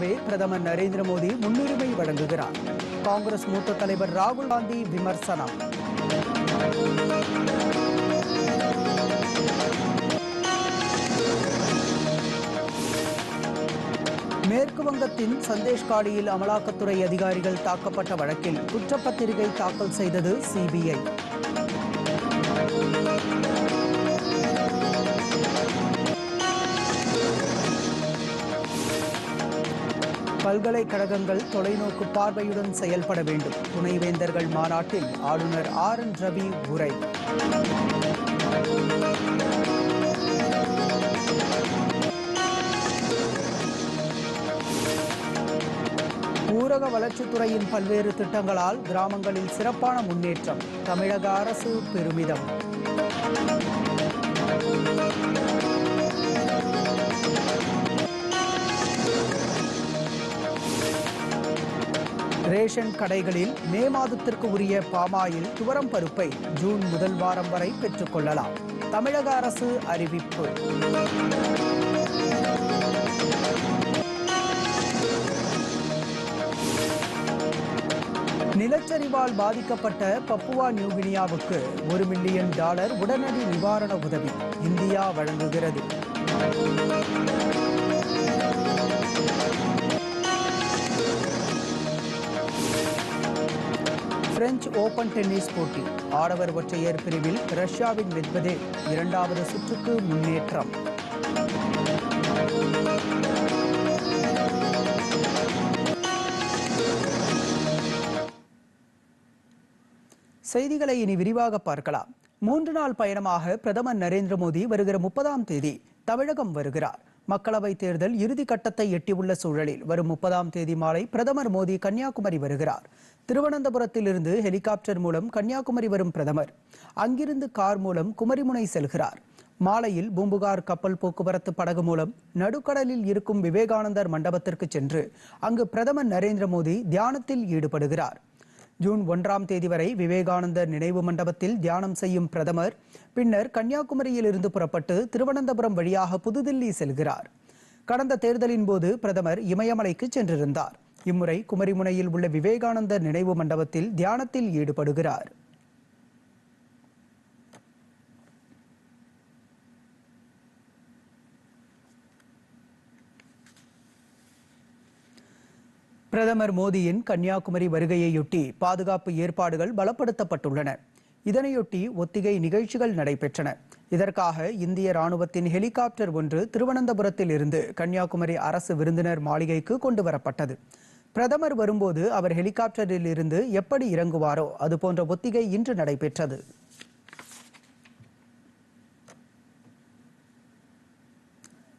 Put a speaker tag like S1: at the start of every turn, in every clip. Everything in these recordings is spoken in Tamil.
S1: வே பிரதமர் நரேந்திர மோடி முன்னுரிமை வழங்குகிறார் காங்கிரஸ் மூத்த தலைவர் ராகுல் காந்தி விமர்சனம் மேற்கு வங்கத்தின் சந்தேஷ்காடியில் அமலாக்கத்துறை அதிகாரிகள் தாக்கப்பட்ட வழக்கில் குற்றப்பத்திரிகை தாக்கல் செய்தது சிபிஐ பல்கலைக்கழகங்கள் தொலைநோக்கு பார்வையுடன் செயல்பட வேண்டும் துணைவேந்தர்கள் மாநாட்டில் ஆளுநர் ஆர் என் ரவி உரை ஊரக வளர்ச்சித்துறையின் பல்வேறு திட்டங்களால் கிராமங்களில் சிறப்பான முன்னேற்றம் தமிழக அரசு பெருமிதம் ரேஷன் கடைகளில் மே மாதத்திற்கு உரிய பாமாயில் துவரம் பருப்பை ஜூன் முதல் வாரம் வரை பெற்றுக்கொள்ளலாம் தமிழக அரசு அறிவிப்பு நிலச்சரிவால் பாதிக்கப்பட்ட பப்புவா நியூகினியாவுக்கு ஒரு மில்லியன் டாலர் உடனடி நிவாரண உதவி இந்தியா வழங்குகிறது பிரெஞ்சு ஓபன் டென்னிஸ் போட்டி ஆடவர் ஒற்றையர் பிரிவில் ரஷ்யாவின் மெத்வதேவ் இரண்டாவது சுற்றுக்கு முன்னேற்றம் செய்திகளை இனி விரிவாக பார்க்கலாம் மூன்று நாள் பயணமாக பிரதமர் நரேந்திர மோடி வருகிற முப்பதாம் தேதி தமிழகம் வருகிறார் மக்களவை தேர்தல் இறுதி கட்டத்தை எட்டியுள்ள சூழலில் வரும் முப்பதாம் தேதி மாலை பிரதமர் மோடி கன்னியாகுமரி வருகிறார் திருவனந்தபுரத்திலிருந்து ஹெலிகாப்டர் மூலம் கன்னியாகுமரி வரும் பிரதமர் அங்கிருந்து கார் மூலம் குமரிமுனை செல்கிறார் மாலையில் பூம்புகார் கப்பல் போக்குவரத்து படகு மூலம் நடுக்கடலில் இருக்கும் விவேகானந்தர் மண்டபத்திற்கு சென்று அங்கு பிரதமர் நரேந்திர மோடி தியானத்தில் ஈடுபடுகிறார் ஜூன் ஒன்றாம் தேதி வரை விவேகானந்தர் நினைவு மண்டபத்தில் தியானம் செய்யும் பிரதமர் பின்னர் கன்னியாகுமரியில் இருந்து புறப்பட்டு திருவனந்தபுரம் வழியாக புதுதில்லி செல்கிறார் கடந்த தேர்தலின் போது பிரதமர் இமயமலைக்கு சென்றிருந்தார் இம்முறை குமரிமுனையில் உள்ள விவேகானந்தர் நினைவு மண்டபத்தில் தியானத்தில் ஈடுபடுகிறார் பிரதமர் மோடியின் கன்னியாகுமரி வருகையையொட்டி பாதுகாப்பு ஏற்பாடுகள் பலப்படுத்தப்பட்டுள்ளன இதனையொட்டி ஒத்திகை நிகழ்ச்சிகள் நடைபெற்றன இதற்காக இந்திய ராணுவத்தின் ஹெலிகாப்டர் ஒன்று திருவனந்தபுரத்தில் இருந்து கன்னியாகுமரி அரசு விருந்தினர் மாளிகைக்கு கொண்டு வரப்பட்டது பிரதமர் வரும்போது அவர் ஹெலிகாப்டரில் இருந்து எப்படி இறங்குவாரோ அதுபோன்ற ஒத்திகை இன்று நடைபெற்றது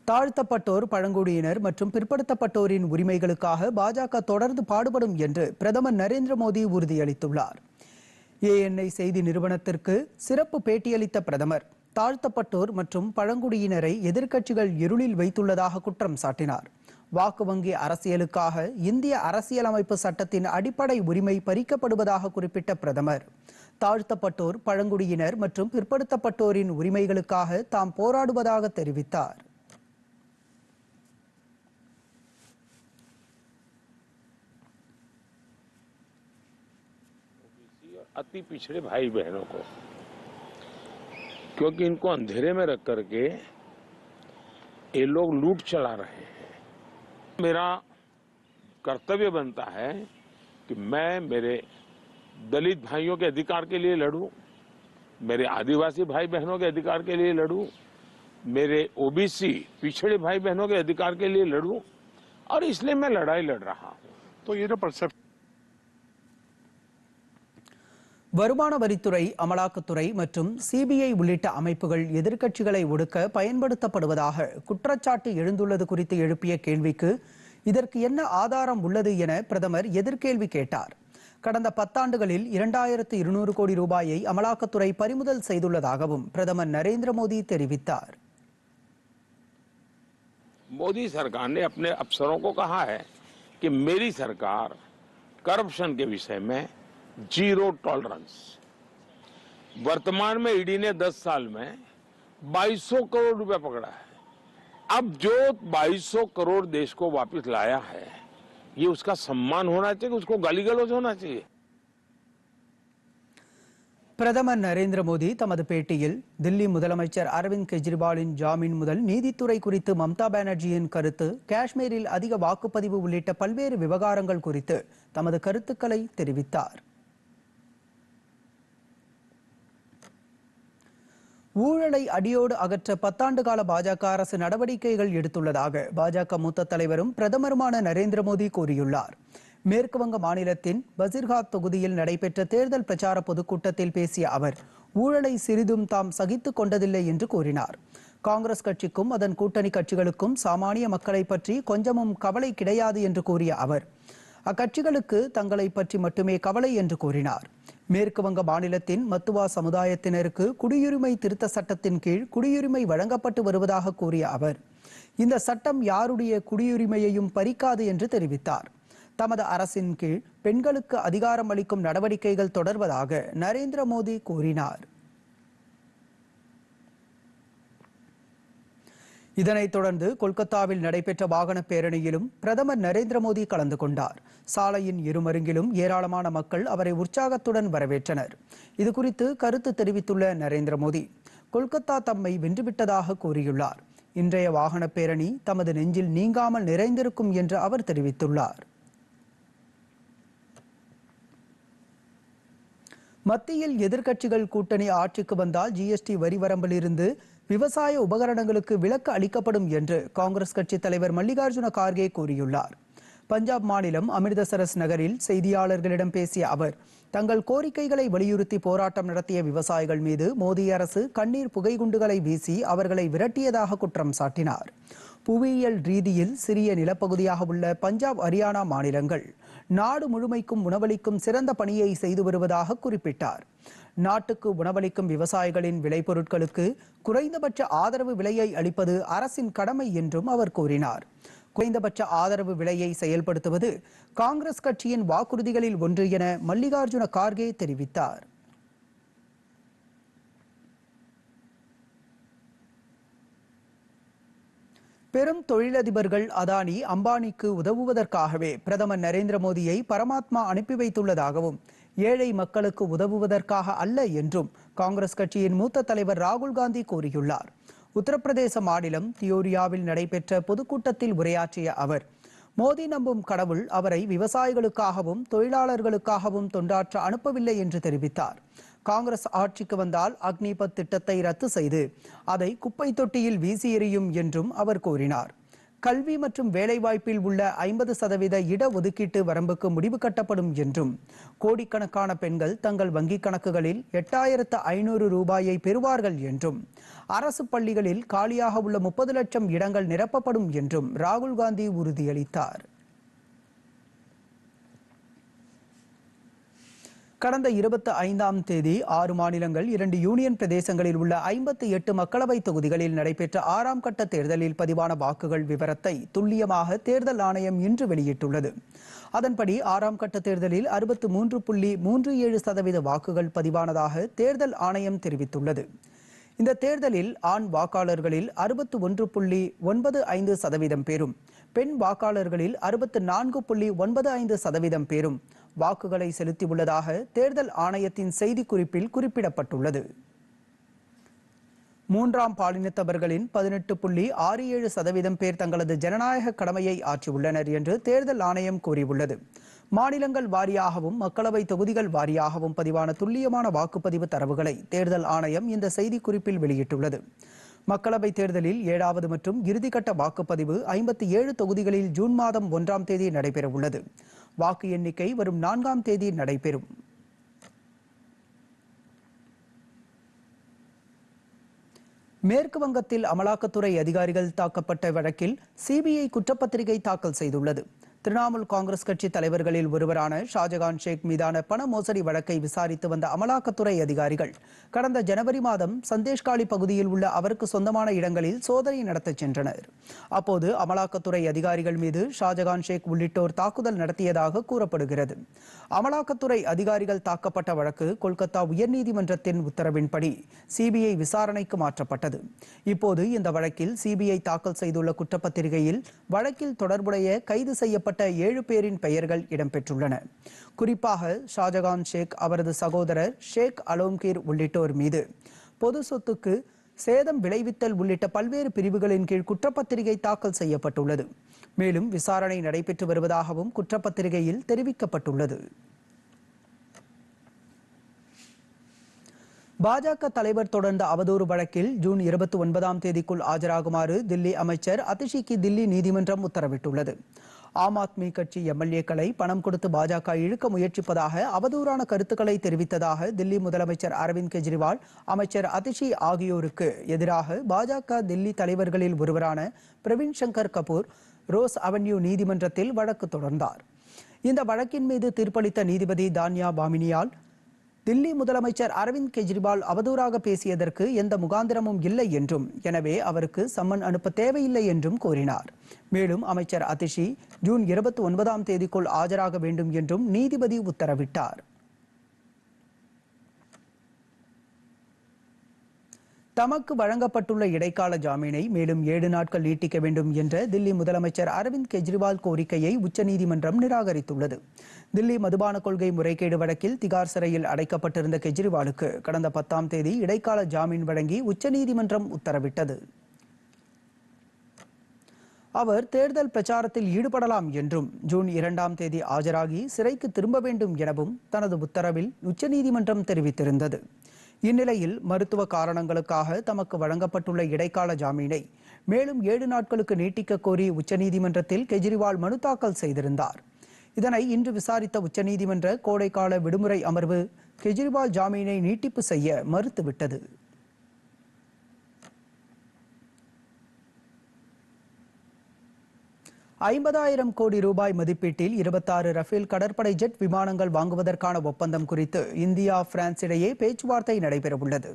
S1: தாழ்த்தப்பட்டோர் பழங்குடியினர் மற்றும் பிற்படுத்தப்பட்டோரின் உரிமைகளுக்காக பாஜக தொடர்ந்து பாடுபடும் என்று பிரதமர் நரேந்திர மோடி உறுதியளித்துள்ளார் ஏஎன்ஐ செய்தி நிறுவனத்திற்கு சிறப்பு பேட்டியளித்த பிரதமர் தாழ்த்தப்பட்டோர் மற்றும் பழங்குடியினரை எதிர்க்கட்சிகள் இருளில் வைத்துள்ளதாக குற்றம் சாட்டினார் வாக்கு வங்கி அரசியலுக்காக இந்திய அரசியலமைப்பு சட்டத்தின் அடிப்படை உரிமை பறிக்கப்படுவதாக குறிப்பிட்ட பிரதமர் தாழ்த்தப்பட்டோர் பழங்குடியினர் மற்றும் பிற்படுத்தப்பட்டோரின் உரிமைகளுக்காக தாம் போராடுவதாக தெரிவித்தார்
S2: अति पिछड़े भाई बहनों को क्योंकि इनको अंधेरे में रख करके ये लोग लूट चला रहे हैं मेरा कर्तव्य बनता है कि मैं मेरे दलित भाइयों के अधिकार के लिए लड़ूं मेरे आदिवासी भाई बहनों के अधिकार के लिए लड़ूं मेरे ओबीसी पिछड़े भाई बहनों के अधिकार के लिए लड़ूं और इसलिए मैं लड़ाई लड़ रहा हूं तो ये जो परसेप्ट
S1: வருமான வரித்துறை அமலாக்கத்துறை மற்றும் சிபிஐ உள்ளிட்ட அமைப்புகள் எதிர்க்கட்சிகளை ஒடுக்க பயன்படுத்தப்படுவதாக குற்றச்சாட்டு எழுந்துள்ளது குறித்து எழுப்பிய கேள்விக்கு இதற்கு என்ன ஆதாரம் உள்ளது என பிரதமர் எதிர்கேள்வி கேட்டார் கடந்த பத்தாண்டுகளில் இரண்டாயிரத்து இருநூறு கோடி ரூபாயை அமலாக்கத்துறை பறிமுதல் செய்துள்ளதாகவும் பிரதமர் நரேந்திர மோடி தெரிவித்தார்
S2: மோடி சர்க்கார் ने अपने कि मेरी सरकार करप्शन के विषय में जीरो टॉलरेंस वर्तमान में ईडी e ने 10 साल में 2200 करोड़ रुपया पकड़ा है अब जो 2200 करोड़ देश को वापस लाया है ये उसका सम्मान होना चाहिए उसको गाली गलोज होना चाहिए
S1: प्रदम नरेंद्र मोदी तमद पेटी दिल्ली मुद्दा अरविंद केज्रिवाल जामीन मुद्दी ममता बनर्जी कश्मीर अधिक वाकप पल्व विवहार तमद ஊழலை அடியோடு அகற்ற பத்தாண்டு கால பாஜக அரசு நடவடிக்கைகள் எடுத்துள்ளதாக பாஜக மூத்த தலைவரும் பிரதமருமான நரேந்திர மோடி கூறியுள்ளார் மேற்குவங்க மாநிலத்தின் பசிர்காத் தொகுதியில் நடைபெற்ற தேர்தல் பிரச்சார பொதுக்கூட்டத்தில் பேசிய அவர் ஊழலை சிறிதும் தாம் சகித்துக் கொண்டதில்லை என்று கூறினார் காங்கிரஸ் கட்சிக்கும் அதன் கூட்டணி கட்சிகளுக்கும் சாமானிய மக்களை பற்றி கொஞ்சமும் கவலை கிடையாது என்று கூறிய அவர் அக்கட்சிகளுக்கு தங்களை பற்றி மட்டுமே கவலை என்று கூறினார் மேற்கு வங்க மாநிலத்தின் மத்துவா சமுதாயத்தினருக்கு குடியுரிமை திருத்த சட்டத்தின் கீழ் குடியுரிமை வழங்கப்பட்டு வருவதாக கூறிய அவர் இந்த சட்டம் யாருடைய குடியுரிமையையும் பறிக்காது என்று தெரிவித்தார் தமது அரசின் கீழ் பெண்களுக்கு அதிகாரம் அளிக்கும் நடவடிக்கைகள் தொடர்வதாக நரேந்திர மோடி கூறினார் இதனைத் தொடர்ந்து கொல்கத்தாவில் நடைபெற்ற வாகன பேரணியிலும் பிரதமர் நரேந்திர மோடி கலந்து கொண்டார் சாலையின் இருமருங்கிலும் ஏராளமான மக்கள் அவரை உற்சாகத்துடன் வரவேற்றனர் இதுகுறித்து கருத்து தெரிவித்துள்ள நரேந்திர மோடி கொல்கத்தா தம்மை வென்றுவிட்டதாக கூறியுள்ளார் இன்றைய வாகன பேரணி தமது நெஞ்சில் நீங்காமல் நிறைந்திருக்கும் என்று அவர் தெரிவித்துள்ளார் மத்தியில் எதிர்க்கட்சிகள் கூட்டணி ஆட்சிக்கு வந்தால் ஜிஎஸ்டி வரி வரம்பிலிருந்து விவசாய உபகரணங்களுக்கு விலக்கு அளிக்கப்படும் என்று காங்கிரஸ் கட்சி தலைவர் மல்லிகார்ஜுன கார்கே கூறியுள்ளார் பஞ்சாப் மாநிலம் அமிர்தசரஸ் நகரில் செய்தியாளர்களிடம் பேசிய அவர் தங்கள் கோரிக்கைகளை வலியுறுத்தி போராட்டம் நடத்திய விவசாயிகள் மீது மோடி அரசு கண்ணீர் குண்டுகளை வீசி அவர்களை விரட்டியதாக குற்றம் சாட்டினார் புவியியல் ரீதியில் சிறிய நிலப்பகுதியாக உள்ள பஞ்சாப் ஹரியானா மாநிலங்கள் நாடு முழுமைக்கும் உணவளிக்கும் சிறந்த பணியை செய்து வருவதாக குறிப்பிட்டார் நாட்டுக்கு உணவளிக்கும் விவசாயிகளின் விளைபொருட்களுக்கு குறைந்தபட்ச ஆதரவு விலையை அளிப்பது அரசின் கடமை என்றும் அவர் கூறினார் குறைந்தபட்ச ஆதரவு விலையை செயல்படுத்துவது காங்கிரஸ் கட்சியின் வாக்குறுதிகளில் ஒன்று என மல்லிகார்ஜுன கார்கே தெரிவித்தார் பெரும் தொழிலதிபர்கள் அதானி அம்பானிக்கு உதவுவதற்காகவே பிரதமர் நரேந்திர மோடியை பரமாத்மா அனுப்பி வைத்துள்ளதாகவும் ஏழை மக்களுக்கு உதவுவதற்காக அல்ல என்றும் காங்கிரஸ் கட்சியின் மூத்த தலைவர் ராகுல் காந்தி கூறியுள்ளார் உத்தரப்பிரதேச மாநிலம் தியோரியாவில் நடைபெற்ற பொதுக்கூட்டத்தில் உரையாற்றிய அவர் மோடி நம்பும் கடவுள் அவரை விவசாயிகளுக்காகவும் தொழிலாளர்களுக்காகவும் தொண்டாற்ற அனுப்பவில்லை என்று தெரிவித்தார் காங்கிரஸ் ஆட்சிக்கு வந்தால் அக்னிபத் திட்டத்தை ரத்து செய்து அதை குப்பை தொட்டியில் வீசி எறியும் என்றும் அவர் கூறினார் கல்வி மற்றும் வேலைவாய்ப்பில் உள்ள ஐம்பது சதவீத இடஒதுக்கீட்டு வரம்புக்கு முடிவு கட்டப்படும் என்றும் கோடிக்கணக்கான பெண்கள் தங்கள் வங்கிக் கணக்குகளில் எட்டாயிரத்து ஐநூறு ரூபாயை பெறுவார்கள் என்றும் அரசு பள்ளிகளில் காலியாக உள்ள முப்பது லட்சம் இடங்கள் நிரப்பப்படும் என்றும் ராகுல் காந்தி உறுதியளித்தார் கடந்த இருபத்தி ஐந்தாம் தேதி ஆறு மாநிலங்கள் இரண்டு யூனியன் பிரதேசங்களில் உள்ள ஐம்பத்தி எட்டு மக்களவைத் தொகுதிகளில் நடைபெற்ற ஆறாம் கட்ட தேர்தலில் பதிவான வாக்குகள் விவரத்தை துல்லியமாக தேர்தல் ஆணையம் இன்று வெளியிட்டுள்ளது அதன்படி ஆறாம் கட்ட தேர்தலில் அறுபத்து மூன்று புள்ளி மூன்று ஏழு சதவீத வாக்குகள் பதிவானதாக தேர்தல் ஆணையம் தெரிவித்துள்ளது இந்த தேர்தலில் ஆண் வாக்காளர்களில் அறுபத்து ஒன்று புள்ளி ஒன்பது ஐந்து சதவீதம் பேரும் பெண் வாக்காளர்களில் அறுபத்து நான்கு புள்ளி ஒன்பது ஐந்து சதவீதம் பேரும் வாக்குகளை செலுத்தியுள்ளதாக தேர்தல் ஆணையத்தின் செய்திக்குறிப்பில் குறிப்பிடப்பட்டுள்ளது மூன்றாம் பாலினத்தவர்களின் பதினெட்டு புள்ளி ஆறு ஏழு சதவீதம் பேர் தங்களது ஜனநாயக கடமையை ஆற்றியுள்ளனர் என்று தேர்தல் ஆணையம் கூறியுள்ளது மாநிலங்கள் வாரியாகவும் மக்களவை தொகுதிகள் வாரியாகவும் பதிவான துல்லியமான வாக்குப்பதிவு தரவுகளை தேர்தல் ஆணையம் இந்த செய்திக்குறிப்பில் வெளியிட்டுள்ளது மக்களவை தேர்தலில் ஏழாவது மற்றும் இறுதிக்கட்ட வாக்குப்பதிவு ஐம்பத்தி ஏழு தொகுதிகளில் ஜூன் மாதம் ஒன்றாம் தேதி நடைபெறவுள்ளது வாக்கு எண்ணிக்கை வரும் நான்காம் தேதி நடைபெறும் மேற்கு வங்கத்தில் அமலாக்கத்துறை அதிகாரிகள் தாக்கப்பட்ட வழக்கில் சிபிஐ குற்றப்பத்திரிகை தாக்கல் செய்துள்ளது திரிணாமுல் காங்கிரஸ் கட்சி தலைவர்களில் ஒருவரான ஷாஜகான் ஷேக் மீதான பண மோசடி வழக்கை விசாரித்து வந்த அமலாக்கத்துறை அதிகாரிகள் கடந்த ஜனவரி மாதம் சந்தேஷ்காலி பகுதியில் உள்ள அவருக்கு சொந்தமான இடங்களில் சோதனை நடத்தச் சென்றனர் அப்போது அமலாக்கத்துறை அதிகாரிகள் மீது ஷாஜகான் ஷேக் உள்ளிட்டோர் தாக்குதல் நடத்தியதாக கூறப்படுகிறது அமலாக்கத்துறை அதிகாரிகள் தாக்கப்பட்ட வழக்கு கொல்கத்தா உயர்நீதிமன்றத்தின் உத்தரவின்படி சிபிஐ விசாரணைக்கு மாற்றப்பட்டது இப்போது இந்த வழக்கில் சிபிஐ தாக்கல் செய்துள்ள குற்றப்பத்திரிகையில் வழக்கில் தொடர்புடைய கைது செய்யப்பட்ட செய்யப்பட்ட ஏழு பேரின் பெயர்கள் இடம்பெற்றுள்ளன குறிப்பாக ஷாஜகான் ஷேக் அவரது சகோதரர் ஷேக் அலோம்கீர் உள்ளிட்டோர் மீது பொது சொத்துக்கு சேதம் விளைவித்தல் உள்ளிட்ட பல்வேறு பிரிவுகளின் கீழ் குற்றப்பத்திரிகை தாக்கல் செய்யப்பட்டுள்ளது மேலும் விசாரணை நடைபெற்று வருவதாகவும் குற்றப்பத்திரிகையில் தெரிவிக்கப்பட்டுள்ளது பாஜக தலைவர் தொடர்ந்த அவதூறு வழக்கில் ஜூன் இருபத்தி ஒன்பதாம் தேதிக்குள் ஆஜராகுமாறு தில்லி அமைச்சர் அதிஷிக்கு தில்லி நீதிமன்றம் உத்தரவிட்டுள்ளது ஆம் ஆத்மி கட்சி எம்எல்ஏக்களை பணம் கொடுத்து பாஜக இழுக்க முயற்சிப்பதாக அவதூறான கருத்துக்களை தெரிவித்ததாக தில்லி முதலமைச்சர் அரவிந்த் கெஜ்ரிவால் அமைச்சர் அதிஷி ஆகியோருக்கு எதிராக பாஜக தில்லி தலைவர்களில் ஒருவரான பிரவீன் சங்கர் கபூர் ரோஸ் அவென்யூ நீதிமன்றத்தில் வழக்கு தொடர்ந்தார் இந்த வழக்கின் மீது தீர்ப்பளித்த நீதிபதி தான்யா பாமினியால் தில்லி முதலமைச்சர் அரவிந்த் கெஜ்ரிவால் அவதூறாக பேசியதற்கு எந்த முகாந்திரமும் இல்லை என்றும் எனவே அவருக்கு சம்மன் அனுப்ப தேவையில்லை என்றும் கூறினார் மேலும் அமைச்சர் அதிஷி ஜூன் இருபத்தி ஒன்பதாம் தேதிக்குள் ஆஜராக வேண்டும் என்றும் நீதிபதி உத்தரவிட்டார் தமக்கு வழங்கப்பட்டுள்ள இடைக்கால ஜாமீனை மேலும் ஏழு நாட்கள் நீட்டிக்க வேண்டும் என்ற தில்லி முதலமைச்சர் அரவிந்த் கெஜ்ரிவால் கோரிக்கையை உச்சநீதிமன்றம் நிராகரித்துள்ளது தில்லி மதுபான கொள்கை முறைகேடு வழக்கில் திகார் சிறையில் அடைக்கப்பட்டிருந்த கெஜ்ரிவாலுக்கு கடந்த பத்தாம் தேதி இடைக்கால ஜாமீன் வழங்கி உச்சநீதிமன்றம் உத்தரவிட்டது அவர் தேர்தல் பிரச்சாரத்தில் ஈடுபடலாம் என்றும் ஜூன் இரண்டாம் தேதி ஆஜராகி சிறைக்கு திரும்ப வேண்டும் எனவும் தனது உத்தரவில் உச்சநீதிமன்றம் தெரிவித்திருந்தது இந்நிலையில் மருத்துவ காரணங்களுக்காக தமக்கு வழங்கப்பட்டுள்ள இடைக்கால ஜாமீனை மேலும் ஏழு நாட்களுக்கு நீட்டிக்க கோரி உச்சநீதிமன்றத்தில் கெஜ்ரிவால் மனு தாக்கல் செய்திருந்தார் இதனை இன்று விசாரித்த உச்சநீதிமன்ற கோடைக்கால விடுமுறை அமர்வு கெஜ்ரிவால் ஜாமீனை நீட்டிப்பு செய்ய மறுத்துவிட்டது ஐம்பதாயிரம் கோடி ரூபாய் மதிப்பீட்டில் இருபத்தாறு ரஃபேல் கடற்படை ஜெட் விமானங்கள் வாங்குவதற்கான ஒப்பந்தம் குறித்து இந்தியா பிரான்ஸ் இடையே பேச்சுவார்த்தை நடைபெறவுள்ளது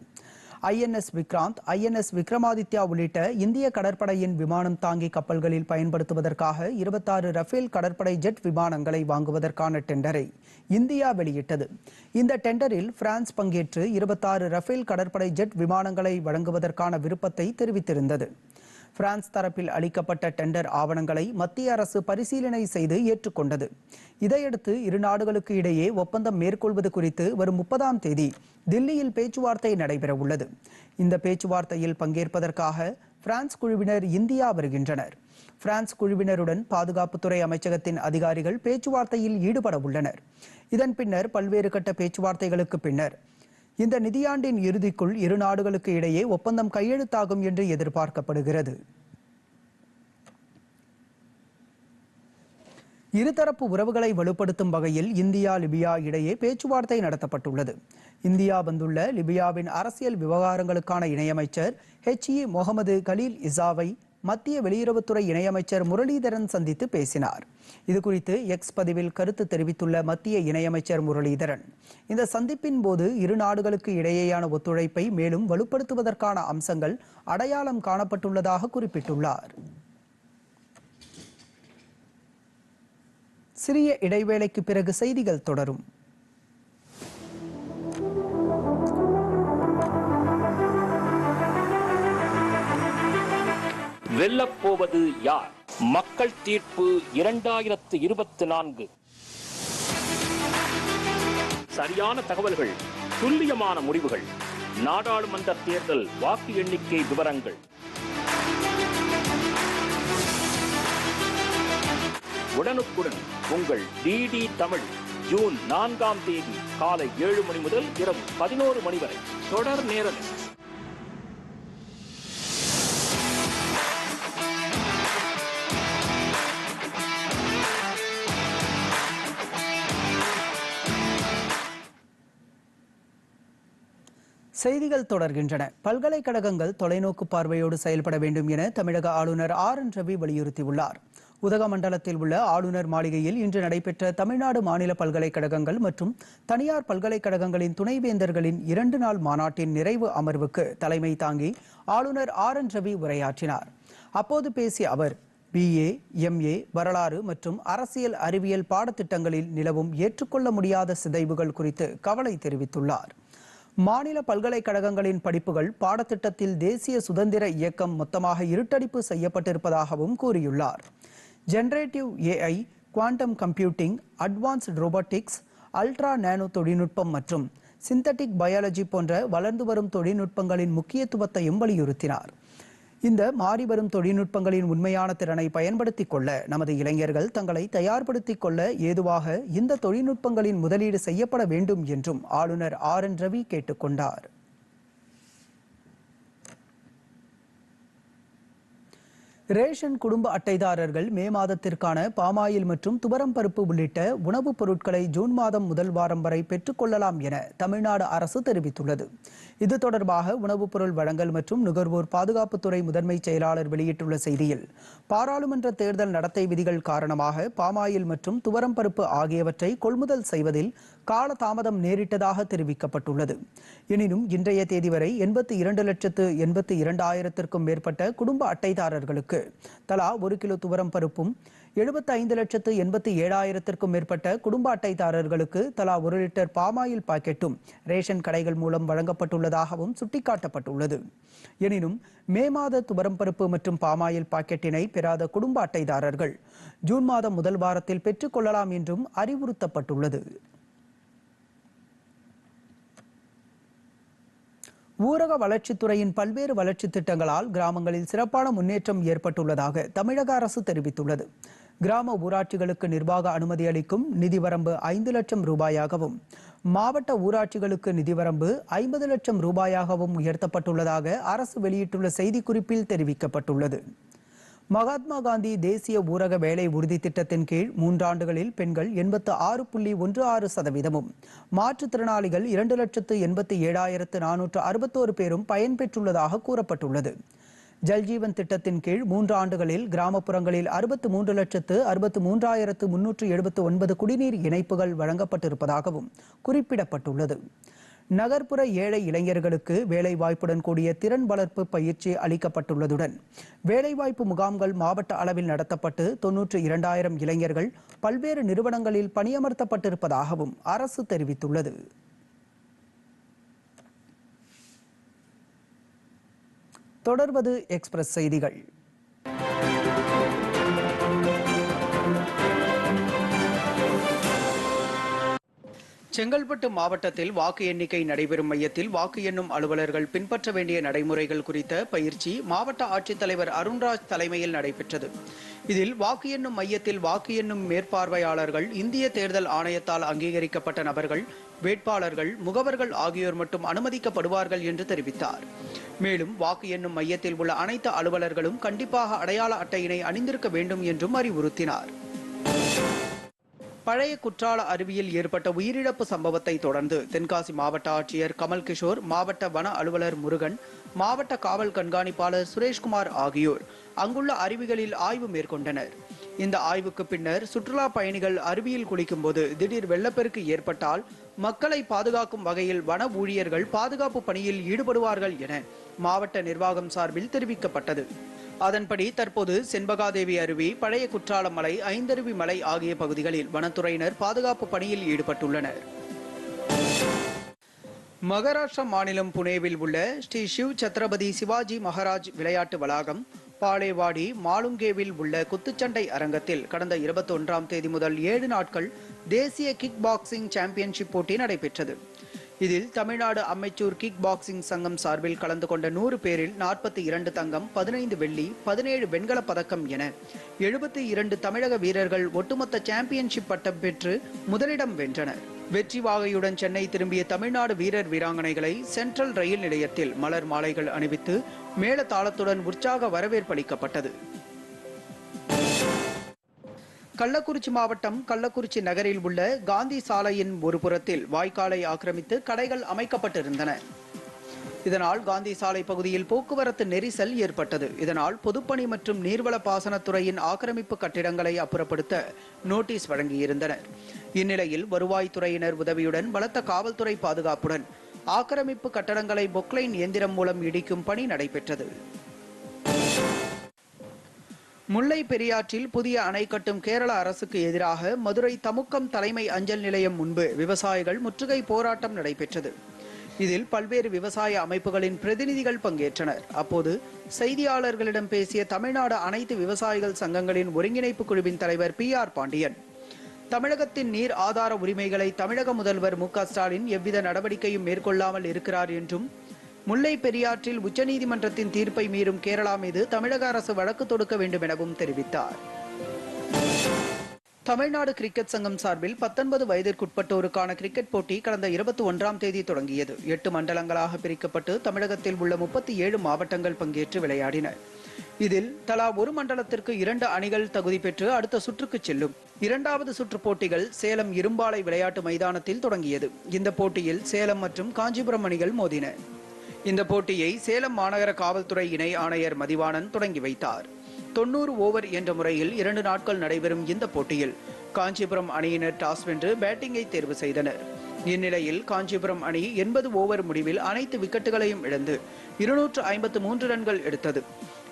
S1: ஐஎன்எஸ் விக்ராந்த் ஐஎன்எஸ் விக்ரமாதித்யா உள்ளிட்ட இந்திய கடற்படையின் விமானம் தாங்கி கப்பல்களில் பயன்படுத்துவதற்காக இருபத்தாறு ரஃபேல் கடற்படை ஜெட் விமானங்களை வாங்குவதற்கான டெண்டரை இந்தியா வெளியிட்டது இந்த டெண்டரில் பிரான்ஸ் பங்கேற்று இருபத்தாறு ரஃபேல் கடற்படை ஜெட் விமானங்களை வழங்குவதற்கான விருப்பத்தை தெரிவித்திருந்தது பிரான்ஸ் தரப்பில் அளிக்கப்பட்ட டெண்டர் ஆவணங்களை மத்திய அரசு பரிசீலனை செய்து ஏற்றுக்கொண்டது இதையடுத்து இரு நாடுகளுக்கு இடையே ஒப்பந்தம் மேற்கொள்வது குறித்து வரும் முப்பதாம் தேதி தில்லியில் பேச்சுவார்த்தை நடைபெறவுள்ளது இந்த பேச்சுவார்த்தையில் பங்கேற்பதற்காக பிரான்ஸ் குழுவினர் இந்தியா வருகின்றனர் பிரான்ஸ் குழுவினருடன் பாதுகாப்புத்துறை அமைச்சகத்தின் அதிகாரிகள் பேச்சுவார்த்தையில் ஈடுபட உள்ளனர் இதன் பின்னர் பல்வேறு கட்ட பேச்சுவார்த்தைகளுக்கு பின்னர் இந்த நிதியாண்டின் இறுதிக்குள் இரு நாடுகளுக்கு இடையே ஒப்பந்தம் கையெழுத்தாகும் என்று எதிர்பார்க்கப்படுகிறது இருதரப்பு உறவுகளை வலுப்படுத்தும் வகையில் இந்தியா லிபியா இடையே பேச்சுவார்த்தை நடத்தப்பட்டுள்ளது இந்தியா வந்துள்ள லிபியாவின் அரசியல் விவகாரங்களுக்கான இணையமைச்சர் H E e Mohamed Khalil இசாவை மத்திய வெளியுறவுத்துறை இணையமைச்சர் முரளிதரன் சந்தித்து பேசினார் இதுகுறித்து எக்ஸ் பதிவில் கருத்து தெரிவித்துள்ள மத்திய இணையமைச்சர் முரளிதரன் இந்த சந்திப்பின் போது இரு நாடுகளுக்கு இடையேயான ஒத்துழைப்பை மேலும் வலுப்படுத்துவதற்கான அம்சங்கள் அடையாளம் காணப்பட்டுள்ளதாக குறிப்பிட்டுள்ளார் சிறிய இடைவேளைக்கு பிறகு செய்திகள் தொடரும்
S3: வெல்லப்போவது யார் மக்கள் தீர்ப்பு இரண்டாயிரத்து இருபத்தி நான்கு சரியான தகவல்கள் துல்லியமான முடிவுகள் நாடாளுமன்ற தேர்தல் வாக்கு எண்ணிக்கை விவரங்கள் உடனுக்குடன் உங்கள் டிடி தமிழ் ஜூன் நான்காம் தேதி காலை ஏழு மணி முதல் இரவு பதினோரு மணி வரை தொடர் நேரத்தில்
S1: செய்திகள் தொடர்கின்றன பல்கலைக்கழகங்கள் தொலைநோக்கு பார்வையோடு செயல்பட வேண்டும் என தமிழக ஆளுநர் ஆர் என் ரவி வலியுறுத்தியுள்ளார் உதகமண்டலத்தில் உள்ள ஆளுநர் மாளிகையில் இன்று நடைபெற்ற தமிழ்நாடு மாநில பல்கலைக்கழகங்கள் மற்றும் தனியார் பல்கலைக்கழகங்களின் துணைவேந்தர்களின் இரண்டு நாள் மாநாட்டின் நிறைவு அமர்வுக்கு தலைமை தாங்கி ஆளுநர் ஆர் என் ரவி உரையாற்றினார் அப்போது பேசிய அவர் பிஏ எம்ஏ வரலாறு மற்றும் அரசியல் அறிவியல் பாடத்திட்டங்களில் நிலவும் ஏற்றுக்கொள்ள முடியாத சிதைவுகள் குறித்து கவலை தெரிவித்துள்ளார் மாநில பல்கலைக்கழகங்களின் படிப்புகள் பாடத்திட்டத்தில் தேசிய சுதந்திர இயக்கம் மொத்தமாக இருட்டடிப்பு செய்யப்பட்டிருப்பதாகவும் கூறியுள்ளார் generative AI quantum computing advanced robotics ultra nano தொழில்நுட்பம் மற்றும் சிந்தட்டிக் பயாலஜி போன்ற வளர்ந்து வரும் தொழில்நுட்பங்களின் முக்கியத்துவத்தையும் வலியுறுத்தினார் இந்த மாறி வரும் தொழில்நுட்பங்களின் உண்மையான திறனை பயன்படுத்திக் கொள்ள நமது இளைஞர்கள் தங்களை தயார்படுத்திக் கொள்ள ஏதுவாக இந்த தொழில்நுட்பங்களின் முதலீடு செய்யப்பட வேண்டும் என்றும் ஆளுநர் ஆர் என் ரவி கேட்டுக்கொண்டார் ரேஷன் குடும்ப அட்டைதாரர்கள் மே மாதத்திற்கான பாமாயில் மற்றும் துவரம் பருப்பு உள்ளிட்ட உணவுப் பொருட்களை ஜூன் மாதம் முதல் வாரம் வரை பெற்றுக்கொள்ளலாம் என தமிழ்நாடு அரசு தெரிவித்துள்ளது இது தொடர்பாக உணவுப் பொருள் வழங்கல் மற்றும் நுகர்வோர் பாதுகாப்புத்துறை முதன்மை செயலாளர் வெளியிட்டுள்ள செய்தியில் பாராளுமன்ற தேர்தல் நடத்தை விதிகள் காரணமாக பாமாயில் மற்றும் துவரம் பருப்பு ஆகியவற்றை கொள்முதல் செய்வதில் காலதாமதம் நேரிட்டதாக தெரிவிக்கப்பட்டுள்ளது எனினும் இன்றைய தேதி வரை எண்பத்தி இரண்டு லட்சத்து எண்பத்தி இரண்டாயிரத்திற்கும் மேற்பட்ட குடும்ப அட்டைதாரர்களுக்கு தலா ஒரு கிலோ துவரம் பருப்பும் எழுபத்தி ஐந்து லட்சத்து எண்பத்தி ஏழாயிரத்திற்கும் மேற்பட்ட குடும்ப அட்டைதாரர்களுக்கு தலா ஒரு லிட்டர் பாமாயில் பாக்கெட்டும் ரேஷன் கடைகள் மூலம் வழங்கப்பட்டுள்ளதாகவும் சுட்டிக்காட்டப்பட்டுள்ளது எனினும் மே மாத துவரம் பருப்பு மற்றும் பாமாயில் பாக்கெட்டினை பெறாத குடும்ப அட்டைதாரர்கள் ஜூன் மாதம் முதல் வாரத்தில் பெற்றுக்கொள்ளலாம் என்றும் அறிவுறுத்தப்பட்டுள்ளது ஊரக வளர்ச்சித்துறையின் பல்வேறு வளர்ச்சி திட்டங்களால் கிராமங்களில் சிறப்பான முன்னேற்றம் ஏற்பட்டுள்ளதாக தமிழக அரசு தெரிவித்துள்ளது கிராம ஊராட்சிகளுக்கு நிர்வாக அனுமதி அளிக்கும் நிதி வரம்பு ஐந்து லட்சம் ரூபாயாகவும் மாவட்ட ஊராட்சிகளுக்கு நிதி வரம்பு ஐம்பது லட்சம் ரூபாயாகவும் உயர்த்தப்பட்டுள்ளதாக அரசு வெளியிட்டுள்ள செய்திக்குறிப்பில் தெரிவிக்கப்பட்டுள்ளது மகாத்மா காந்தி தேசிய ஊரக வேலை உறுதி திட்டத்தின் கீழ் மூன்றாண்டுகளில் பெண்கள் எண்பத்து ஆறு புள்ளி ஒன்று ஆறு சதவீதமும் மாற்றுத்திறனாளிகள் இரண்டு லட்சத்து எண்பத்தி ஏழாயிரத்து நானூற்று அறுபத்தோரு பேரும் பயன்பெற்றுள்ளதாக கூறப்பட்டுள்ளது ஜல்ஜீவன் திட்டத்தின் கீழ் மூன்று ஆண்டுகளில் கிராமப்புறங்களில் அறுபத்து மூன்று லட்சத்து அறுபத்து மூன்றாயிரத்து முன்னூற்று எழுபத்து ஒன்பது குடிநீர் இணைப்புகள் வழங்கப்பட்டிருப்பதாகவும் குறிப்பிடப்பட்டுள்ளது நகர்ப்புற ஏழை இளைஞர்களுக்கு வேலைவாய்ப்புடன் கூடிய திறன் வளர்ப்பு பயிற்சி அளிக்கப்பட்டுள்ளதுடன் வேலைவாய்ப்பு முகாம்கள் மாவட்ட அளவில் நடத்தப்பட்டு தொன்னூற்று இரண்டாயிரம் இளைஞர்கள் பல்வேறு நிறுவனங்களில் பணியமர்த்தப்பட்டிருப்பதாகவும் அரசு தெரிவித்துள்ளது தொடர்வது எக்ஸ்பிரஸ் செய்திகள் செங்கல்பட்டு மாவட்டத்தில் வாக்கு எண்ணிக்கை நடைபெறும் மையத்தில் வாக்கு எண்ணும் அலுவலர்கள் பின்பற்ற வேண்டிய நடைமுறைகள் குறித்த பயிற்சி மாவட்ட ஆட்சித்தலைவர் அருண்ராஜ் தலைமையில் நடைபெற்றது இதில் வாக்கு எண்ணும் மையத்தில் வாக்கு எண்ணும் மேற்பார்வையாளர்கள் இந்திய தேர்தல் ஆணையத்தால் அங்கீகரிக்கப்பட்ட நபர்கள் வேட்பாளர்கள் முகவர்கள் ஆகியோர் மட்டும் அனுமதிக்கப்படுவார்கள் என்று தெரிவித்தார் மேலும் வாக்கு எண்ணும் மையத்தில் உள்ள அனைத்து அலுவலர்களும் கண்டிப்பாக அடையாள அட்டையினை அணிந்திருக்க வேண்டும் என்றும் அறிவுறுத்தினார் பழைய குற்றால அருவியில் ஏற்பட்ட உயிரிழப்பு சம்பவத்தை தொடர்ந்து தென்காசி மாவட்ட ஆட்சியர் கமல் கிஷோர் மாவட்ட வன அலுவலர் முருகன் மாவட்ட காவல் கண்காணிப்பாளர் சுரேஷ்குமார் ஆகியோர் அங்குள்ள அருவிகளில் ஆய்வு மேற்கொண்டனர் இந்த ஆய்வுக்கு பின்னர் சுற்றுலா பயணிகள் அருவியில் குளிக்கும் போது திடீர் வெள்ளப்பெருக்கு ஏற்பட்டால் மக்களை பாதுகாக்கும் வகையில் வன ஊழியர்கள் பாதுகாப்பு பணியில் ஈடுபடுவார்கள் என மாவட்ட நிர்வாகம் சார்பில் தெரிவிக்கப்பட்டது அதன்படி தற்போது செண்பகாதேவி அருவி பழைய குற்றாலம் மலை ஐந்தருவி மலை ஆகிய பகுதிகளில் வனத்துறையினர் பாதுகாப்பு பணியில் ஈடுபட்டுள்ளனர் மகாராஷ்டிரா மாநிலம் புனேவில் உள்ள ஸ்ரீ சிவ் சத்ரபதி சிவாஜி மகாராஜ் விளையாட்டு வளாகம் பாலேவாடி மாலுங்கேவில் உள்ள குத்துச்சண்டை அரங்கத்தில் கடந்த இருபத்தொன்றாம் தேதி முதல் ஏழு நாட்கள் தேசிய கிக் பாக்ஸிங் சாம்பியன்ஷிப் போட்டி நடைபெற்றது இதில் தமிழ்நாடு அமைச்சூர் கிக் பாக்ஸிங் சங்கம் சார்பில் கலந்து கொண்ட நூறு பேரில் நாற்பத்தி இரண்டு தங்கம் பதினைந்து வெள்ளி பதினேழு வெண்கல பதக்கம் என எழுபத்தி இரண்டு தமிழக வீரர்கள் ஒட்டுமொத்த சாம்பியன்ஷிப் பட்டம் பெற்று முதலிடம் வென்றனர் வெற்றி வாகையுடன் சென்னை திரும்பிய தமிழ்நாடு வீரர் வீராங்கனைகளை சென்ட்ரல் ரயில் நிலையத்தில் மலர் மாலைகள் அணிவித்து மேல தாளத்துடன் உற்சாக வரவேற்பளிக்கப்பட்டது கள்ளக்குறிச்சி மாவட்டம் கள்ளக்குறிச்சி நகரில் உள்ள காந்தி சாலையின் ஒரு புறத்தில் வாய்க்காலை ஆக்கிரமித்து கடைகள் அமைக்கப்பட்டிருந்தன இதனால் காந்தி சாலை பகுதியில் போக்குவரத்து நெரிசல் ஏற்பட்டது இதனால் பொதுப்பணி மற்றும் நீர்வள பாசனத்துறையின் ஆக்கிரமிப்பு கட்டிடங்களை அப்புறப்படுத்த நோட்டீஸ் வழங்கியிருந்தனர் இந்நிலையில் வருவாய்த்துறையினர் உதவியுடன் பலத்த காவல்துறை பாதுகாப்புடன் ஆக்கிரமிப்பு கட்டடங்களை பொக்லைன் இயந்திரம் மூலம் இடிக்கும் பணி நடைபெற்றது முல்லை பெரியாற்றில் புதிய அணை கட்டும் கேரள அரசுக்கு எதிராக மதுரை தமுக்கம் தலைமை அஞ்சல் நிலையம் முன்பு விவசாயிகள் முற்றுகை போராட்டம் நடைபெற்றது இதில் பல்வேறு விவசாய அமைப்புகளின் பிரதிநிதிகள் பங்கேற்றனர் அப்போது செய்தியாளர்களிடம் பேசிய தமிழ்நாடு அனைத்து விவசாயிகள் சங்கங்களின் ஒருங்கிணைப்பு குழுவின் தலைவர் பி ஆர் பாண்டியன் தமிழகத்தின் நீர் ஆதார உரிமைகளை தமிழக முதல்வர் மு ஸ்டாலின் எவ்வித நடவடிக்கையும் மேற்கொள்ளாமல் இருக்கிறார் என்றும் முல்லை பெரியாற்றில் உச்சநீதிமன்றத்தின் தீர்ப்பை மீறும் கேரளா மீது தமிழக அரசு வழக்கு தொடுக்க வேண்டும் எனவும் தெரிவித்தார் தமிழ்நாடு கிரிக்கெட் சங்கம் சார்பில் பத்தொன்பது வயதிற்குட்பட்டோருக்கான கிரிக்கெட் போட்டி கடந்த இருபத்தி ஒன்றாம் தேதி தொடங்கியது எட்டு மண்டலங்களாக பிரிக்கப்பட்டு தமிழகத்தில் உள்ள முப்பத்தி ஏழு மாவட்டங்கள் பங்கேற்று விளையாடின இதில் தலா ஒரு மண்டலத்திற்கு இரண்டு அணிகள் தகுதி பெற்று அடுத்த சுற்றுக்கு செல்லும் இரண்டாவது சுற்று போட்டிகள் சேலம் இரும்பாலை விளையாட்டு மைதானத்தில் தொடங்கியது இந்த போட்டியில் சேலம் மற்றும் காஞ்சிபுரம் அணிகள் மோதின இந்த போட்டியை சேலம் மாநகர காவல்துறை இணை ஆணையர் மதிவாணன் தொடங்கி வைத்தார் தொன்னூறு ஓவர் என்ற முறையில் இரண்டு நாட்கள் நடைபெறும் இந்த போட்டியில் காஞ்சிபுரம் அணியினர் டாஸ் வென்று பேட்டிங்கை தேர்வு செய்தனர் இந்நிலையில் காஞ்சிபுரம் அணி எண்பது ஓவர் முடிவில் அனைத்து விக்கெட்டுகளையும் இழந்து இருநூற்று ஐம்பத்து மூன்று ரன்கள் எடுத்தது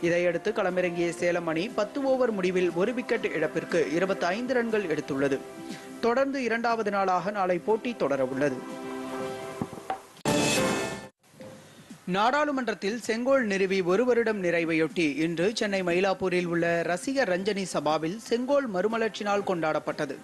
S1: இதையடுத்து களமிறங்கிய சேலம் அணி பத்து ஓவர் முடிவில் ஒரு விக்கெட் இழப்பிற்கு இருபத்தி ஐந்து ரன்கள் எடுத்துள்ளது தொடர்ந்து இரண்டாவது நாளாக நாளை போட்டி தொடர உள்ளது நாடாளுமன்றத்தில் செங்கோல் நிறுவி ஒரு வருடம் நிறைவையொட்டி இன்று சென்னை மயிலாப்பூரில் உள்ள ரசிக ரஞ்சனி சபாவில் செங்கோல் மறுமலர்ச்சி நாள் கொண்டாடப்பட்டது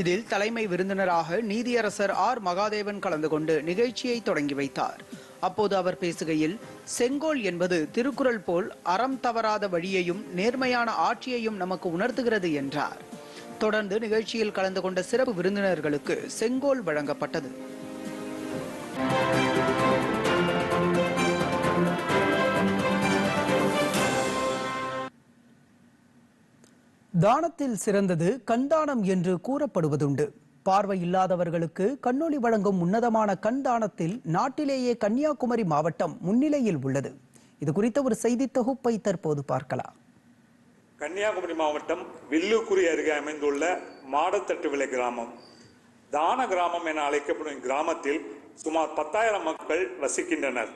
S1: இதில் தலைமை விருந்தினராக நீதியரசர் ஆர் மகாதேவன் கலந்து கொண்டு நிகழ்ச்சியை தொடங்கி வைத்தார் அப்போது அவர் பேசுகையில் செங்கோல் என்பது திருக்குறள் போல் அறம் தவறாத வழியையும் நேர்மையான ஆட்சியையும் நமக்கு உணர்த்துகிறது என்றார் தொடர்ந்து நிகழ்ச்சியில் கலந்து கொண்ட சிறப்பு விருந்தினர்களுக்கு செங்கோல் வழங்கப்பட்டது தானத்தில் சிறந்தது கண்தானம் என்று கூறப்படுவதுண்டு பார்வை இல்லாதவர்களுக்கு கண்ணொளி வழங்கும் உன்னதமான கண்தானத்தில் நாட்டிலேயே கன்னியாகுமரி மாவட்டம் முன்னிலையில் உள்ளது இது குறித்த ஒரு செய்தி தொகுப்பை தற்போது பார்க்கலாம் கன்னியாகுமரி மாவட்டம் வில்லுக்குறி அருகே அமைந்துள்ள மாடத்தட்டு விலை கிராமம் தான கிராமம் என அழைக்கப்படும் கிராமத்தில் சுமார் பத்தாயிரம் மக்கள் வசிக்கின்றனர்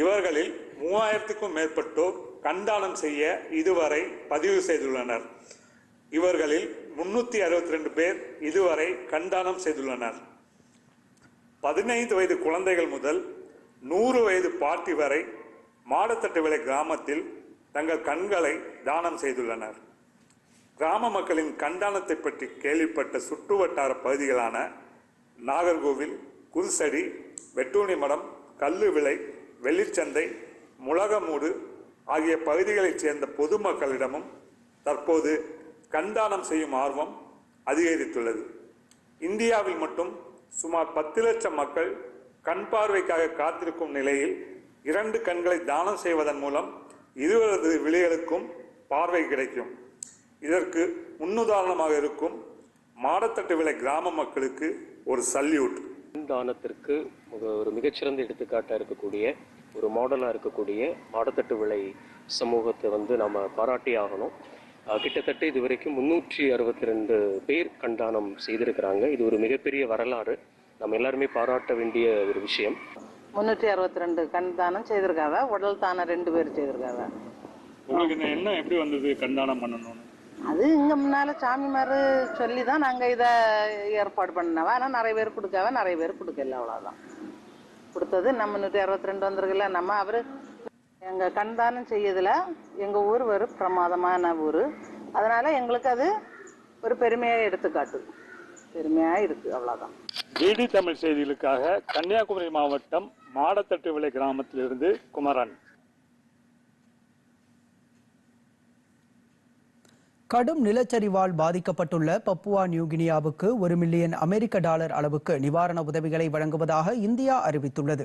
S1: இவர்களில் மூவாயிரத்துக்கும் மேற்பட்டோர் கண்தானம் செய்ய இதுவரை பதிவு செய்துள்ளனர் இவர்களில் முன்னூற்றி அறுபத்தி ரெண்டு பேர் இதுவரை கண்தானம் செய்துள்ளனர் பதினைந்து வயது குழந்தைகள் முதல் நூறு வயது பாட்டி வரை மாடத்தட்டு விலை கிராமத்தில் தங்கள் கண்களை தானம் செய்துள்ளனர் கிராம மக்களின் கண்தானத்தை பற்றி கேள்விப்பட்ட சுற்றுவட்டார பகுதிகளான நாகர்கோவில் வெட்டூனி மடம் கல்லு விலை வெள்ளிச்சந்தை முளகமூடு ஆகிய பகுதிகளைச் சேர்ந்த பொதுமக்களிடமும் தற்போது கண்தானம் செய்யும் ஆர்வம் அதிகரித்துள்ளது இந்தியாவில் மட்டும் சுமார் பத்து லட்சம் மக்கள் கண் பார்வைக்காக காத்திருக்கும் நிலையில் இரண்டு கண்களை தானம் செய்வதன் மூலம் இருவரது விழிகளுக்கும் பார்வை கிடைக்கும் இதற்கு முன்னுதாரணமாக இருக்கும் மாடத்தட்டு விலை கிராம மக்களுக்கு ஒரு சல்யூட் தானத்திற்கு ஒரு மிகச்சிறந்த எடுத்துக்காட்டாக இருக்கக்கூடிய ஒரு மாடலாக இருக்கக்கூடிய மாடத்தட்டு விலை சமூகத்தை வந்து நம்ம பாராட்டி ஆகணும் கிட்டத்தட்ட இது வரைக்கும் முன்னூற்றி அறுபத்தி ரெண்டு பேர் கண்டானம் செய்திருக்கிறாங்க இது ஒரு மிகப்பெரிய வரலாறு நம்ம எல்லாருமே பாராட்ட வேண்டிய ஒரு விஷயம் முன்னூற்றி அறுபத்தி ரெண்டு கண்தானம் செய்திருக்காத உடல் தானம் ரெண்டு பேர் செய்திருக்காங்க உங்களுக்கு என்ன எப்படி வந்தது கண்தானம் பண்ணணும் அது இங்கே முன்னால் சாமிமார் சொல்லி தான் நாங்கள் இதை ஏற்பாடு பண்ணவா ஆனால் நிறைய பேர் கொடுக்காவ நிறைய பேர் கொடுக்கல அவ்வளோதான் கொடுத்தது நம்ம முன்னூற்றி அறுபத்தி ரெண்டு வந்திருக்குல்ல நம்ம அவர் எங்கள் கண்தானம் செய்யதுல எங்கள் ஊர் ஒரு பிரமாதமான ஊர் அதனால் எங்களுக்கு அது ஒரு பெருமையாக எடுத்துக்காட்டு பெருமையாக இருக்குது அவ்வளோதான் டிடி தமிழ் செய்திகளுக்காக கன்னியாகுமரி மாவட்டம் மாடத்தட்டு விளை கிராமத்திலிருந்து குமரன் கடும் நிலச்சரிவால் பாதிக்கப்பட்டுள்ள பப்புவா நியூகினியாவுக்கு ஒரு மில்லியன் அமெரிக்க டாலர் அளவுக்கு நிவாரண உதவிகளை வழங்குவதாக இந்தியா அறிவித்துள்ளது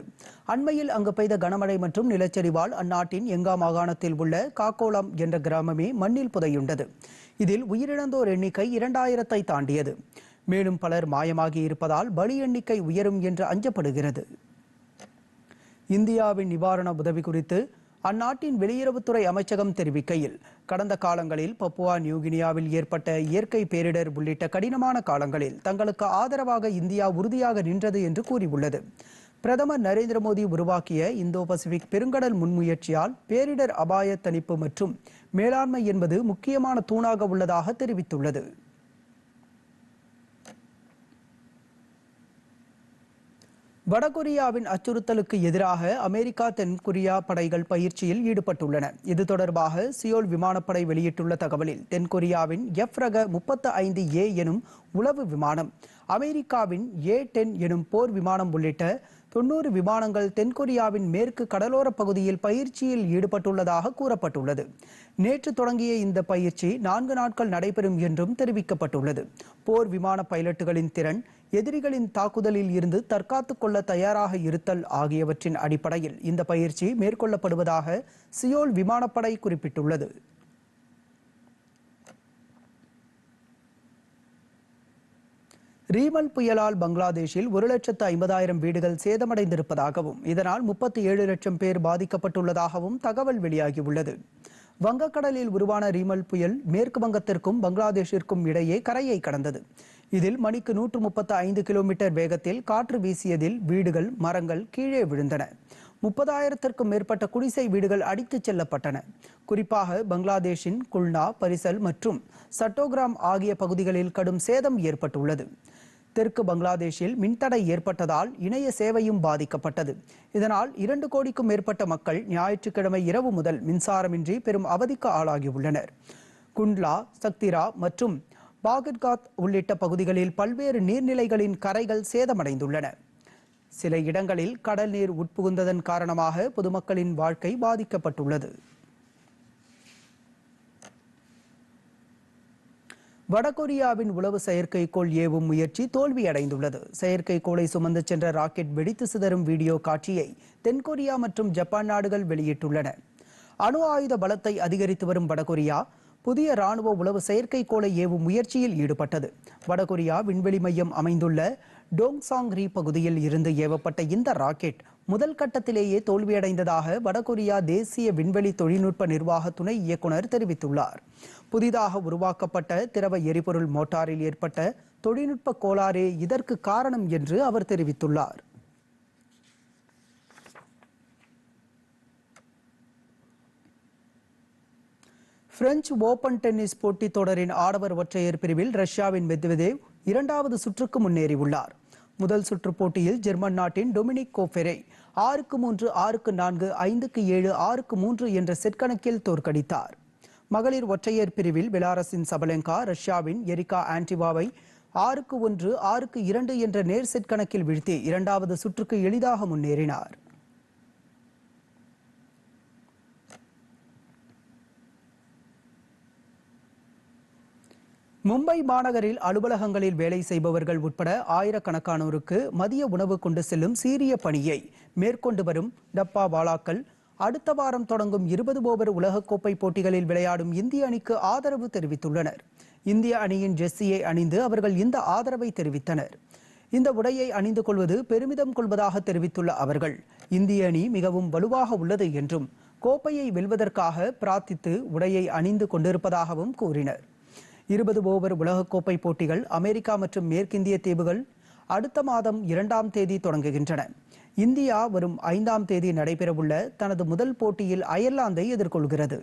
S1: அண்மையில் அங்கு பெய்த கனமழை மற்றும் நிலச்சரிவால் அந்நாட்டின் எங்கா மாகாணத்தில் உள்ள காக்கோளம் என்ற கிராமமே மண்ணில் புதையுண்டது இதில் உயிரிழந்தோர் எண்ணிக்கை இரண்டாயிரத்தை தாண்டியது மேலும் பலர் மாயமாகி இருப்பதால் பலி எண்ணிக்கை உயரும் என்று அஞ்சப்படுகிறது இந்தியாவின் நிவாரண உதவி குறித்து அந்நாட்டின் வெளியுறவுத்துறை அமைச்சகம் தெரிவிக்கையில் கடந்த காலங்களில் பப்புவா நியூகினியாவில் ஏற்பட்ட இயற்கை பேரிடர் உள்ளிட்ட கடினமான காலங்களில் தங்களுக்கு ஆதரவாக இந்தியா உறுதியாக நின்றது என்று கூறியுள்ளது பிரதமர் நரேந்திர மோடி உருவாக்கிய இந்தோ பசிபிக் பெருங்கடல் முன்முயற்சியால் பேரிடர் அபாய தணிப்பு மற்றும் மேலாண்மை என்பது முக்கியமான தூணாக உள்ளதாக தெரிவித்துள்ளது வடகொரியாவின் அச்சுறுத்தலுக்கு எதிராக அமெரிக்கா தென்கொரியா படைகள் பயிற்சியில் ஈடுபட்டுள்ளன இது தொடர்பாக சியோல் விமானப்படை வெளியிட்டுள்ள தகவலில் தென்கொரியாவின் எஃப் ரக முப்பத்து ஐந்து ஏ எனும் உளவு விமானம் அமெரிக்காவின் ஏ டென் எனும் போர் விமானம் உள்ளிட்ட தொன்னூறு விமானங்கள் தென்கொரியாவின் மேற்கு கடலோர பகுதியில் பயிற்சியில் ஈடுபட்டுள்ளதாக கூறப்பட்டுள்ளது நேற்று தொடங்கிய இந்த பயிற்சி நான்கு நாட்கள் நடைபெறும் என்றும் தெரிவிக்கப்பட்டுள்ளது போர் விமான பைலட்டுகளின் திறன் எதிரிகளின் தாக்குதலில் இருந்து தற்காத்துக் கொள்ள தயாராக இருத்தல் ஆகியவற்றின் அடிப்படையில் இந்த பயிற்சி மேற்கொள்ளப்படுவதாக சியோல் விமானப்படை குறிப்பிட்டுள்ளது ரீமல் புயலால் பங்களாதேஷில் ஒரு லட்சத்து ஐம்பதாயிரம் வீடுகள் சேதமடைந்திருப்பதாகவும் இதனால் முப்பத்தி ஏழு லட்சம் பேர் பாதிக்கப்பட்டுள்ளதாகவும் தகவல் வெளியாகியுள்ளது வங்கக்கடலில் உருவான ரீமல் புயல் மேற்கு வங்கத்திற்கும் பங்களாதேஷிற்கும் இடையே கரையை கடந்தது இதில் மணிக்கு நூற்று முப்பத்து ஐந்து கிலோமீட்டர் வேகத்தில் காற்று வீசியதில் வீடுகள் மரங்கள் கீழே விழுந்தன முப்பதாயிரத்திற்கும் மேற்பட்ட குடிசை வீடுகள் அடித்துச் செல்லப்பட்டன குறிப்பாக பங்களாதேஷின் குல்னா பரிசல் மற்றும் சட்டோகிராம் ஆகிய பகுதிகளில் கடும் சேதம் ஏற்பட்டுள்ளது தெற்கு பங்களாதேஷில் மின்தடை ஏற்பட்டதால் இணைய சேவையும் பாதிக்கப்பட்டது இதனால் இரண்டு கோடிக்கும் மேற்பட்ட மக்கள் ஞாயிற்றுக்கிழமை இரவு முதல் மின்சாரமின்றி பெரும் அவதிக்கு ஆளாகியுள்ளனர் குண்ட்லா சக்திரா மற்றும் பாகத்காத் உள்ளிட்ட பகுதிகளில் பல்வேறு நீர்நிலைகளின் கரைகள் சேதமடைந்துள்ளன சில இடங்களில் கடல் நீர் உட்புகுந்ததன் காரணமாக பொதுமக்களின் வாழ்க்கை பாதிக்கப்பட்டுள்ளது வடகொரியாவின் உளவு செயற்கைக்கோள் ஏவும் முயற்சி தோல்வியடைந்துள்ளது செயற்கைக்கோளை சுமந்து சென்ற ராக்கெட் வெடித்து சிதறும் வீடியோ காட்சியை தென்கொரியா மற்றும் ஜப்பான் நாடுகள் வெளியிட்டுள்ளன அணு ஆயுத பலத்தை அதிகரித்து வரும் வடகொரியா புதிய ராணுவ உளவு செயற்கைக்கோளை ஏவும் முயற்சியில் ஈடுபட்டது வடகொரியா விண்வெளி மையம் அமைந்துள்ள டோங்சாங் ரீ பகுதியில் இருந்து ஏவப்பட்ட இந்த ராக்கெட் முதல் கட்டத்திலேயே தோல்வியடைந்ததாக வடகொரியா தேசிய விண்வெளி தொழில்நுட்ப நிர்வாக துணை இயக்குநர் தெரிவித்துள்ளார் புதிதாக உருவாக்கப்பட்ட திரவ எரிபொருள் மோட்டாரில் ஏற்பட்ட தொழில்நுட்ப கோளாறே இதற்கு காரணம் என்று அவர் தெரிவித்துள்ளார் பிரெஞ்சு ஓபன் டென்னிஸ் போட்டித் தொடரின் ஆடவர் ஒற்றையர் பிரிவில் ரஷ்யாவின் மெத்வதேவ் இரண்டாவது சுற்றுக்கு முன்னேறியுள்ளார் முதல் சுற்று போட்டியில் ஜெர்மன் நாட்டின் டொமினிக் கோஃபெரை ஆறுக்கு மூன்று ஆறுக்கு நான்கு ஐந்துக்கு ஏழு ஆறுக்கு மூன்று என்ற செட் கணக்கில் தோற்கடித்தார் மகளிர் ஒற்றையர் பிரிவில் பெலாரஸின் சபலெங்கா ரஷ்யாவின் எரிகா ஆன்டிவாவை ஆறுக்கு ஒன்று ஆறுக்கு இரண்டு என்ற நேர் செட் கணக்கில் வீழ்த்தி இரண்டாவது சுற்றுக்கு எளிதாக முன்னேறினார் மும்பை மாநகரில் அலுவலகங்களில் வேலை செய்பவர்கள் உட்பட ஆயிரக்கணக்கானோருக்கு மதிய உணவு கொண்டு செல்லும் சீரிய பணியை மேற்கொண்டு வரும் டப்பா வாலாக்கள் அடுத்த வாரம் தொடங்கும் இருபது ஓவர் உலகக்கோப்பை போட்டிகளில் விளையாடும் இந்திய அணிக்கு ஆதரவு தெரிவித்துள்ளனர் இந்திய அணியின் ஜெர்சியை அணிந்து அவர்கள் இந்த ஆதரவை தெரிவித்தனர் இந்த உடையை அணிந்து கொள்வது பெருமிதம் கொள்வதாக தெரிவித்துள்ள அவர்கள் இந்திய அணி மிகவும் வலுவாக உள்ளது என்றும் கோப்பையை வெல்வதற்காக பிரார்த்தித்து உடையை அணிந்து கொண்டிருப்பதாகவும் கூறினர் இருபது ஓவர் உலகக்கோப்பை போட்டிகள் அமெரிக்கா மற்றும் மேற்கிந்திய தீவுகள் அடுத்த மாதம் இரண்டாம் தேதி தொடங்குகின்றன இந்தியா வரும் ஐந்தாம் தேதி நடைபெறவுள்ள தனது முதல் போட்டியில் அயர்லாந்தை எதிர்கொள்கிறது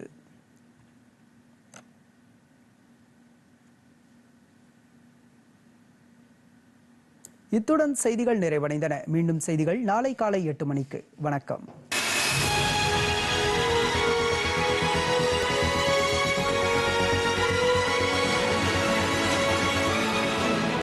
S1: இத்துடன் செய்திகள் நிறைவடைந்தன மீண்டும் செய்திகள் நாளை காலை எட்டு மணிக்கு வணக்கம்